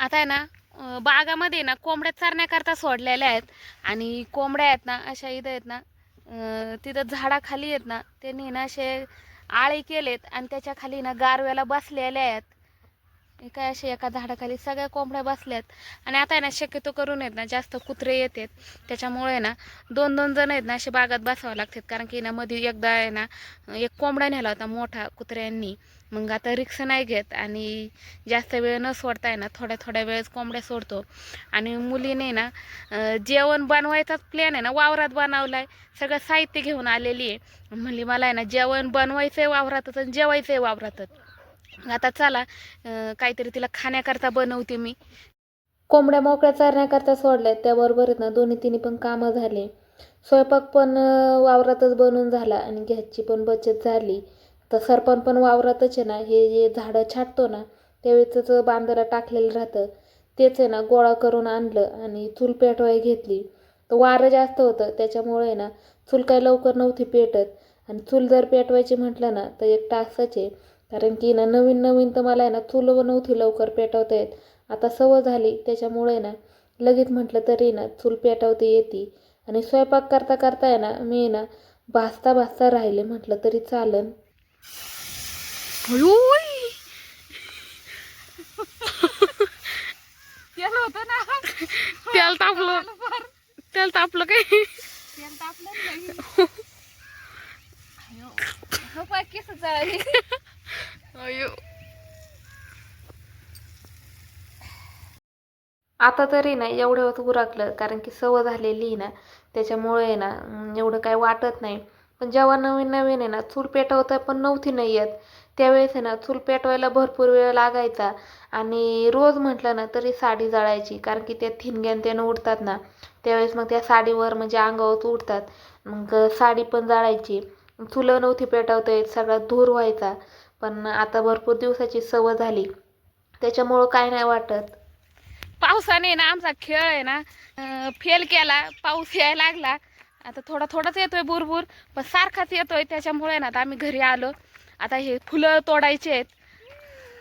आता आहे ना बागामध्ये ना कोंबड्या चरण्याकरता सोडलेल्या आहेत. आणि कोंबड्या आहेत ना अशा इथं आहेत ना तिथं झाडाखाली आहेत ना त्यांनी ना असे आळे केलेत आणि त्याच्याखाली ना गारव्याला बसलेल्या आहेत. काय असे एका झाडाखाली सगळ्या कोंबड्या बसल्यात. आणि आता आहे ना शक्यतो करून आहेत ना जास्त कुत्रे येतात. त्याच्यामुळे ना दोन दोन जण आहेत ना असे बागात बसावं लागतात. कारण की ना मध्ये एकदा आहे ना एक कोंबडा नेला होता मोठा कुत्र्यांनी. मग आता रिक्स नाही घेत आणि जास्त वेळ न सोडता आहे ना थोड्या थोड्या वेळेस कोंबड्या सोडतो. आणि मुलीने ना जेवण बनवायचाच प्लॅन आहे ना वावरात बनवला आहे सगळं साहित्य घेऊन आलेली आहे. म्हणली मला आहे ना जेवण बनवायचं आहे वावरातच आणि जेवायचं आहे वावरातच. आता चला काहीतरी तिला खाण्याकरता बनवते मी. कोंबड्या मोकळ्या चरण्याकरता सोडल्यात त्याबरोबर आहेत ना दोन्ही तिन्ही पण कामं झाले. स्वयंपाक पण वावरातच बनून झाला आणि गॅसची पण बचत झाली. तर सरपण पण वावरातच आहे ना हे जे झाडं छाटतो ना त्यावेळेच बांधाला टाकलेलं राहतं. तेच आहे ना गोळा करून आणलं आणि चूल पेटवाय घेतली. तर वारं जास्त होतं त्याच्यामुळे आहे ना चूल काही लवकर नव्हती पेटत. आणि चूल जर पेटवायची म्हटलं ना तर एक तासाचे कारण की ना नवीन नवीन तर मला आहे ना चूल नव्हती लवकर पेटवता येत. आता सवय झाली त्याच्यामुळे ना लगेच म्हटलं तरी ना चूल पेटवता येते. आणि स्वयंपाक करता करता आहे ना मी ना भाजता भाजता राहिले म्हटलं तरी चालन. तेल होतं ना. तेल तापलं. तेल तापलं काय? तेल तापलं हो केस. अयो. आता तरी ना एवढं होत उरकलं कारण की सवय झालेली आहे ना त्याच्यामुळे आहे ना एवढं काय वाटत नाही. पण जेव्हा नवीन नवीन आहे ना चूल पेटवता पण नव्हती नाही येत. त्यावेळेस आहे ना चूल पेटवायला भरपूर वेळ लागायचा. आणि रोज म्हटलं ना तरी साडी जळायची कारण की त्या थिनग्यान त्यानं उडतात ना त्यावेळेस मग त्या साडीवर म्हणजे अंगावर उडतात. मग साडी पण जाळायची. चुलं नव्हती पेटवता येत सगळा धूर व्हायचा. पण आता भरपूर दिवसाची सवय झाली. त्याच्यामुळं काय नाही वाटत. पावसाने ना आमचा खेळ आहे ना फेल केला. पाऊस यायला लागला. आता थोडा थोडाच येतोय बुरबुर पण सारखाच येतोय. त्याच्यामुळे ना आता आम्ही घरी आलो. आता हे फुलं तोडायचे आहेत.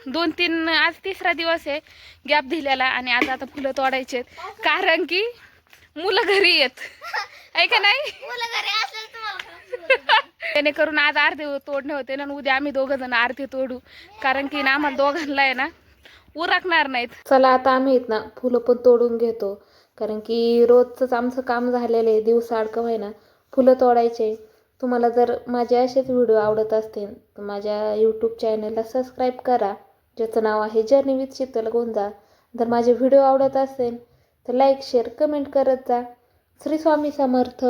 दोन तीन आज तिसरा दिवस आहे गॅप दिलेला आणि आज आता फुलं तोडायचे आहेत. कारण की मुलं घरी येत आहे का नाही? जेणेकरून आज आरती तोडणे होते ना उद्या आम्ही दोघं जण आरती तोडू. कारण की ना आम्हाला दोघांना आहे ना उरकणार नाहीत. चला आता आम्ही आहेत ना फुलं पण तोडून घेतो. कारण की रोजचंच आमचं काम झालेलं आहे दिवसाडकं आहे ना फुलं तोडायचे. तुम्हाला जर माझे असेच व्हिडिओ आवडत असतील तर माझ्या यूट्यूब चॅनलला सबस्क्राईब करा. ज्याचं नाव आहे जर्नी विथ शीतल गोंजा. जर माझे व्हिडिओ आवडत असेल तर लाईक शेअर कमेंट करत जा. श्री स्वामी समर्थ.